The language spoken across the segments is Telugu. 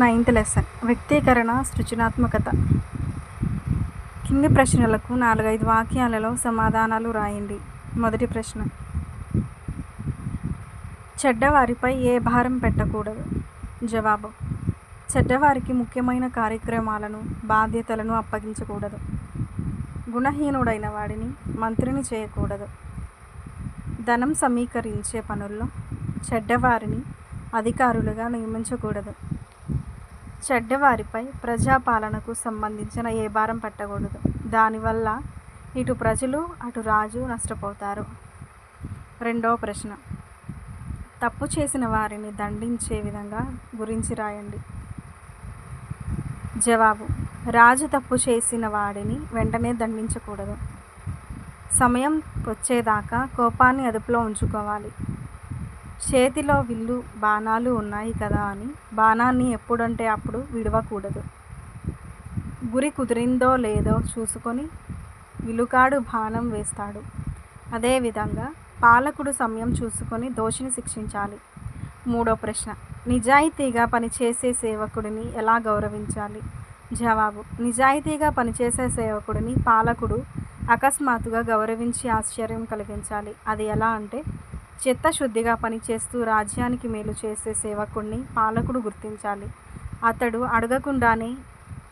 నైన్త్ లెసన్ వ్యక్తీకరణ సృజనాత్మకత. కింది ప్రశ్నలకు నాలుగైదు వాక్యాలలో సమాధానాలు రాయండి. మొదటి ప్రశ్న. చెడ్డవారిపై ఏ భారం పెట్టకూడదు? జవాబు. చెడ్డవారికి ముఖ్యమైన కార్యక్రమాలను బాధ్యతలను అప్పగించకూడదు. గుణహీనుడైన వాడిని మంత్రిని చేయకూడదు. ధనం సమీకరించే పనుల్లో చెడ్డవారిని అధికారులుగా నియమించకూడదు. చెడ్డవారిపై ప్రజాపాలనకు సంబంధించిన ఏ భారం పెట్టకూడదు. దానివల్ల ఇటు ప్రజలు అటు రాజు నష్టపోతారు. రెండవ ప్రశ్న. తప్పు చేసిన వారిని దండించే విధంగా గురించి రాయండి. జవాబు. రాజు తప్పు చేసిన వాడిని వెంటనే దండించకూడదు. సమయం వచ్చేదాకా కోపాన్ని అదుపులో ఉంచుకోవాలి. చేతిలో విల్లు బాణాలు ఉన్నాయి కదా అని బాణాన్ని ఎప్పుడంటే అప్పుడు విడవకూడదు. గురి కుదిరిందో లేదో చూసుకొని విలుకాడు బాణం వేస్తాడు. అదేవిధంగా పాలకుడు సమయం చూసుకొని దోషిని శిక్షించాలి. మూడో ప్రశ్న. నిజాయితీగా పనిచేసే సేవకుడిని ఎలా గౌరవించాలి? జవాబు. నిజాయితీగా పనిచేసే సేవకుడిని పాలకుడు అకస్మాత్తుగా గౌరవించి ఆశ్చర్యం కలిగించాలి. అది ఎలా అంటే చిత్తశుద్ధిగా పనిచేస్తూ రాజ్యానికి మేలు చేసే సేవకుణ్ణి పాలకుడు గుర్తించాలి. అతడు అడగకుండానే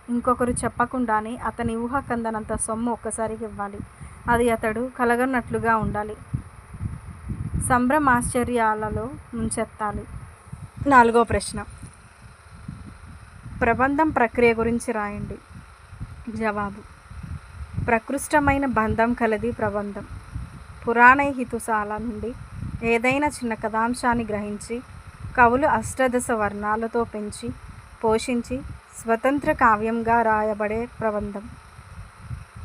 ఇంకొకరు చెప్పకుండానే అతని ఊహకందనంత సొమ్ము ఒక్కసారికి ఇవ్వాలి. అది అతడు కలగనట్లుగా ఉండాలి. సంభ్రమాశ్చర్యాలలో ముంచెత్తాలి. నాలుగో ప్రశ్న. ప్రబంధం ప్రక్రియ గురించి రాయండి. జవాబు. ప్రకృష్టమైన బంధం కలది ప్రబంధం. పురాణ హితుశాల నుండి ఏదైనా చిన్న కథాంశాన్ని గ్రహించి కవులు అష్టదశ వర్ణాలతో పెంచి పోషించి స్వతంత్ర కావ్యంగా రాయబడే ప్రబంధం.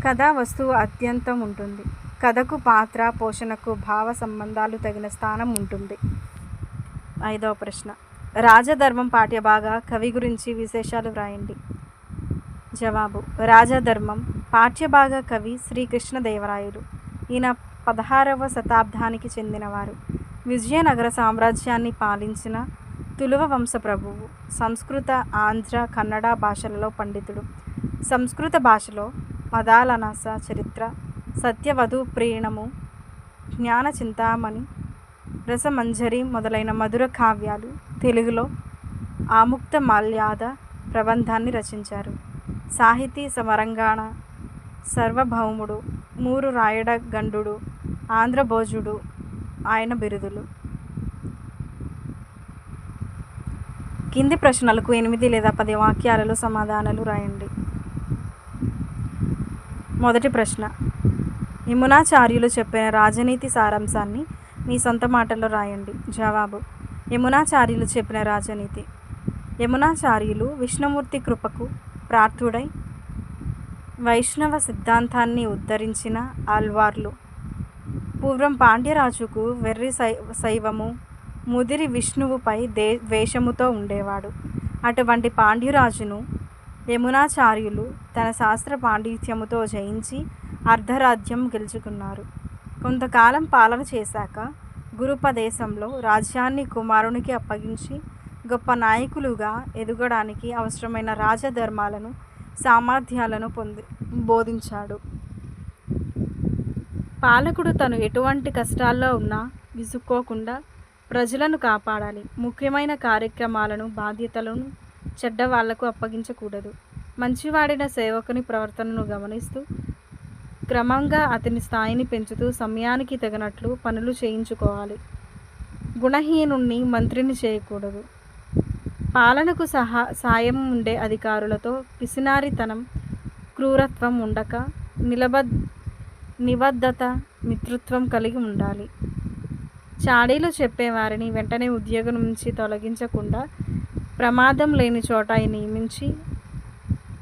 కథా వస్తువు అత్యంతం ఉంటుంది. కథకు పాత్ర పోషణకు భావ సంబంధాలు తగిన స్థానం ఉంటుంది. ఐదవ ప్రశ్న. రాజధర్మం పాఠ్యభాగ కవి గురించి విశేషాలు వ్రాయండి. జవాబు. రాజధర్మం పాఠ్యభాగ కవి శ్రీకృష్ణదేవరాయలు. ఈయన పదహారవ శతాబ్దానికి చెందినవారు. విజయనగర సామ్రాజ్యాన్ని పాలించిన తులువ వంశ ప్రభువు సంస్కృత ఆంధ్ర కన్నడ భాషలలో పండితుడు. సంస్కృత భాషలో మదాలనాస చరిత్ర సత్యవధు ప్రీణము జ్ఞాన చింతామణి రసమంజరి మొదలైన మధుర కావ్యాలు తెలుగులో ఆముక్త మాల్యాద ప్రబంధాన్ని రచించారు. సాహితీ సమరంగాణ సర్వభౌముడు మూరు రాయడ గండుడు ఆంధ్రభోజుడు ఆయన బిరుదులు. కింది ప్రశ్నలకు ఎనిమిది లేదా పది వాక్యాలలో సమాధానాలు రాయండి. మొదటి ప్రశ్న. యమునాచార్యులు చెప్పిన రాజనీతి సారాంశాన్ని మీ సొంత మాటల్లో రాయండి. జవాబు. యమునాచార్యులు చెప్పిన రాజనీతి. యమునాచార్యులు విష్ణుమూర్తి కృపకు ప్రార్థుడై వైష్ణవ సిద్ధాంతాన్ని ఉద్ధరించిన ఆల్వార్లు పూర్వం పాండ్యరాజుకు వెర్రి శై శైవము ముదిరి విష్ణువుపై దే ద్వేషముతో ఉండేవాడు. అటువంటి పాండ్యరాజును యమునాచార్యులు తన శాస్త్ర పాండిత్యముతో జయించి అర్ధరాజ్యం గెలుచుకున్నారు. కొంతకాలం పాలన చేశాక గురుపదేశంలో రాజ్యాన్ని కుమారునికి అప్పగించి గొప్ప నాయకులుగా ఎదగడానికి అవసరమైన రాజధర్మాలను సామర్థ్యాలను పొంది బోధించాడు. పాలకుడు తను ఎటువంటి కష్టాల్లో ఉన్నా విసుక్కోకుండా ప్రజలను కాపాడాలి. ముఖ్యమైన కార్యక్రమాలను బాధ్యతలను చెడ్డవాళ్ళకు అప్పగించకూడదు. మంచివాడిన సేవకుని ప్రవర్తనను గమనిస్తూ క్రమంగా అతని స్థాయిని పెంచుతూ సమయానికి తగినట్లు పనులు చేయించుకోవాలి. గుణహీనుణ్ణి మంత్రిని చేయకూడదు. పాలనకు సహా సాయం ఉండే అధికారులతో పిసినారితనం క్రూరత్వం ఉండక నిలబద్ నిబద్ధత మిత్రుత్వం కలిగి ఉండాలి. చాడీలు చెప్పేవారిని వెంటనే ఉద్యోగం నుంచి తొలగించకుండా ప్రమాదం లేని చోట నియమించి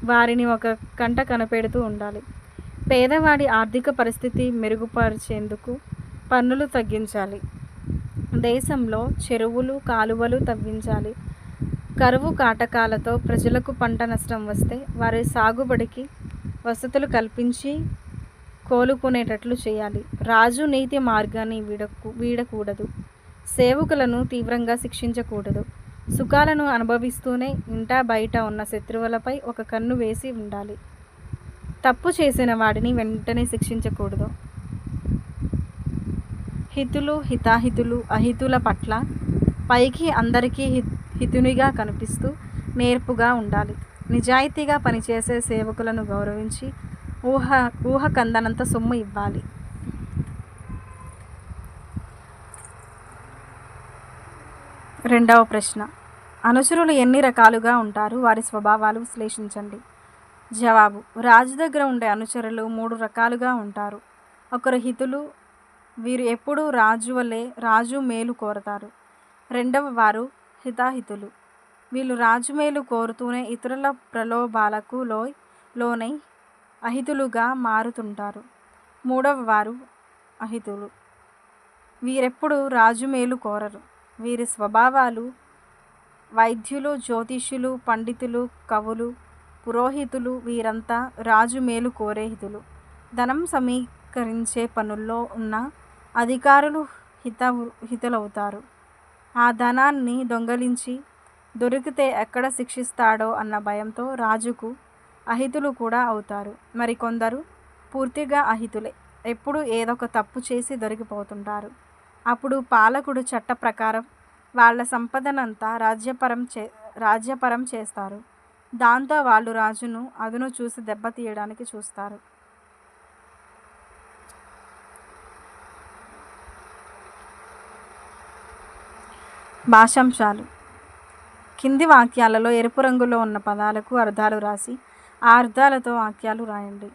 వారిని ఒక కంట కనపెడుతూ ఉండాలి. పేదవాడి ఆర్థిక పరిస్థితి మెరుగుపరిచేందుకు పన్నులు తగ్గించాలి. దేశంలో చెరువులు కాలువలు తవ్వించాలి. కరువు కాటకాలతో ప్రజలకు పంట నష్టం వస్తే వారి సాగుబడికి వసతులు కల్పించి కోలుకునేటట్లు చేయాలి. రాజు నీతి మార్గాన్ని వీడకు వీడకూడదు. సేవకులను తీవ్రంగా శిక్షించకూడదు. సుఖాలను అనుభవిస్తూనే ఇంటా బయట ఉన్న శత్రువులపై ఒక కన్ను వేసి ఉండాలి. తప్పు చేసిన వాడిని వెంటనే శిక్షించకూడదు. హితులు హితాహితులు అహితుల పట్ల పైకి అందరికీ హితునిగా కనిపిస్తూ నేర్పుగా ఉండాలి. నిజాయితీగా పనిచేసే సేవకులను గౌరవించి ఊహ ఊహ కందనంత సొమ్ము ఇవ్వాలి. రెండవ ప్రశ్న. అనుచరులు ఎన్ని రకాలుగా ఉంటారు? వారి స్వభావాలు విశ్లేషించండి. జవాబు. రాజు దగ్గర ఉండే అనుచరులు మూడు రకాలుగా ఉంటారు. ఒకరు హితులు. వీరు ఎప్పుడూ రాజు వలె రాజు మేలు కోరతారు. రెండవ వారు హితాహితులు. వీళ్ళు రాజు మేలు కోరుతూనే ఇతరుల ప్రలోభాలకు లోయ్ లోనై అహితులుగా మారుతుంటారు. మూడవ వారు అహితులు. వీరెప్పుడు రాజు మేలు కోరరు. వీరి స్వభావాలు వైద్యులు జ్యోతిష్యులు పండితులు కవులు పురోహితులు వీరంతా రాజు మేలు కోరేహితులు ధనం సమీకరించే పనుల్లో ఉన్న అధికారులు హిత హితులవుతారు. ఆ ధనాన్ని దొంగలించి దొరికితే ఎక్కడ శిక్షిస్తాడో అన్న భయంతో రాజుకు అహితులు కూడా అవుతారు. మరికొందరు పూర్తిగా అహితులే. ఎప్పుడు ఏదో ఒక తప్పు చేసి దొరికిపోతుంటారు. అప్పుడు పాలకుడు చట్ట ప్రకారం వాళ్ళ సంపదనంతా రాజ్యపరం చే రాజ్యపరం చేస్తారు. దాంతో వాళ్ళు రాజును అదును చూసి దెబ్బతీయడానికి చూస్తారు. భాషాంశాలు. కింది వాక్యాలలో ఎరుపు రంగులో ఉన్న పదాలకు అర్థాలు రాసి ఆ అర్థాలతో వాక్యాలు రాయండి.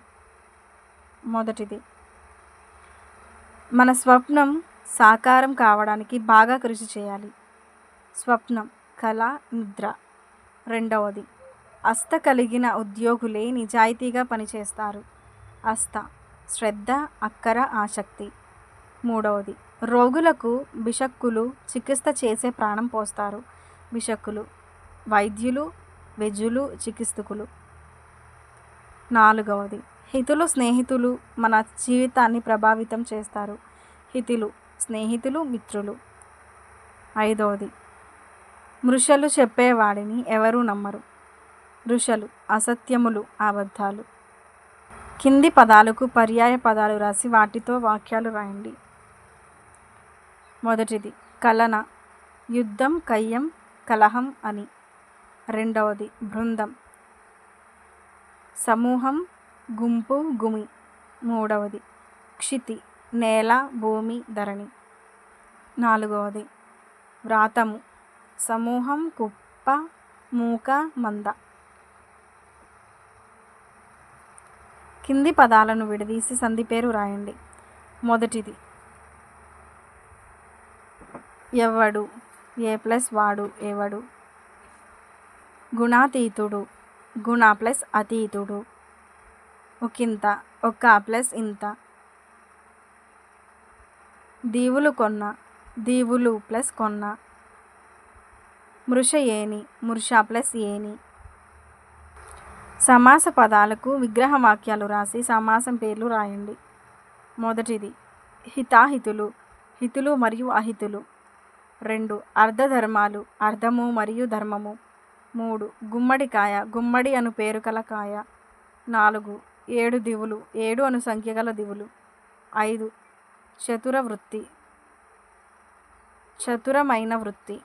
మొదటిది. మన స్వప్నం సాకారం కావడానికి బాగా కృషి చేయాలి. స్వప్నం కళ నిద్ర. రెండవది. అస్త కలిగిన ఉద్యోగులే నిజాయితీగా పనిచేస్తారు. అస్త శ్రద్ధ అక్కర ఆసక్తి. మూడవది. రోగులకు బిషక్కులు చికిత్స చేసే ప్రాణం పోస్తారు. బిషక్కులు వైద్యులు వెజులు చికిత్సకులు. నాలుగవది. హితులు స్నేహితులు మన జీవితాన్ని ప్రభావితం చేస్తారు. హితులు స్నేహితులు మిత్రులు. ఐదవది. మృషలు చెప్పేవాడిని ఎవరూ నమ్మరు. ఋషలు అసత్యములు అబద్ధాలు. కింది పదాలకు పర్యాయ పదాలు రాసి వాటితో వాక్యాలు రాయండి. మొదటిది కలన యుద్ధం కయ్యం కలహం అని. రెండవది బృందం. సమూహం గుంపు గుమి. మూడవది క్షితి నేల భూమి ధరణి. నాలుగవది వ్రాతము. సమూహం కుప్ప మూక మంద. కింది పదాలను విడదీసి సంధి పేరు రాయండి. మొదటిది ఎవడు? ఏ ప్లస్ వాడు? ఎవడు? గుణాతీతుడు. గుణ ప్లస్ అతీతుడు. ఒకంత ఒక ప్లస్ ఇంత. దీవులు కొన్న దీవులు ప్లస్ కొన్న. మృష ఏని మృష ప్లస్ ఏని. సమాస పదాలకు విగ్రహ వాక్యాలు రాసి సమాసం పేర్లు రాయండి. మొదటిది హితాహితులు హితులు మరియు అహితులు. రెండు అర్ధధర్మాలు అర్ధము మరియు ధర్మము. మూడు. గుమ్మడికాయ గుమ్మడి అను పేరు కల కాయ. నాలుగు. ఏడు దివులు. ఏడు అను సంఖ్య గల దివులు. ఐదు. చతుర వృత్తి. చతురమైన వృత్తి.